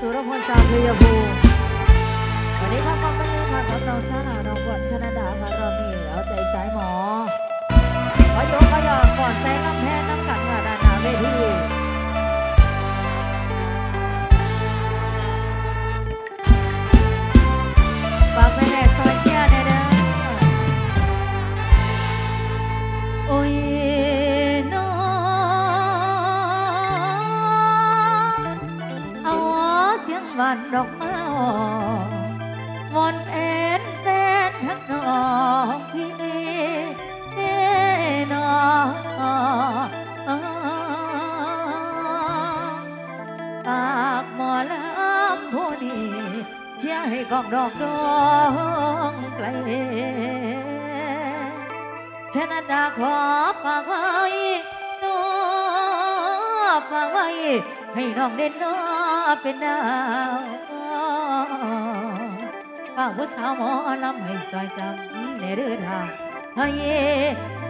สุรพลสาวชยภูสวัสดีครับความเป็นค่ะรับน้องสาหาน้องขวัญชนดาค่ะรอบนี้เอาใจสายหมอขอยกขอยอก่อนแซงน้ำแพ้น้ำกัด อนดอกเมาวอนแฟนแฟนทั้งนอกที่นี่เด้นองปากหมอลำผู้นี้จะให้กองดอกดองไกลฉะนั้นดาขอฝากไว้ ฝากไว้ ให้น้องเด่นน้อเป็นดาวฝากผู้สาวหมอลำให้ซอยจำในเดือทางให้ย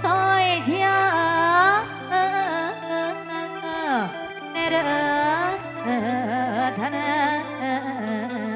ซอยเที่ยในเดือทาง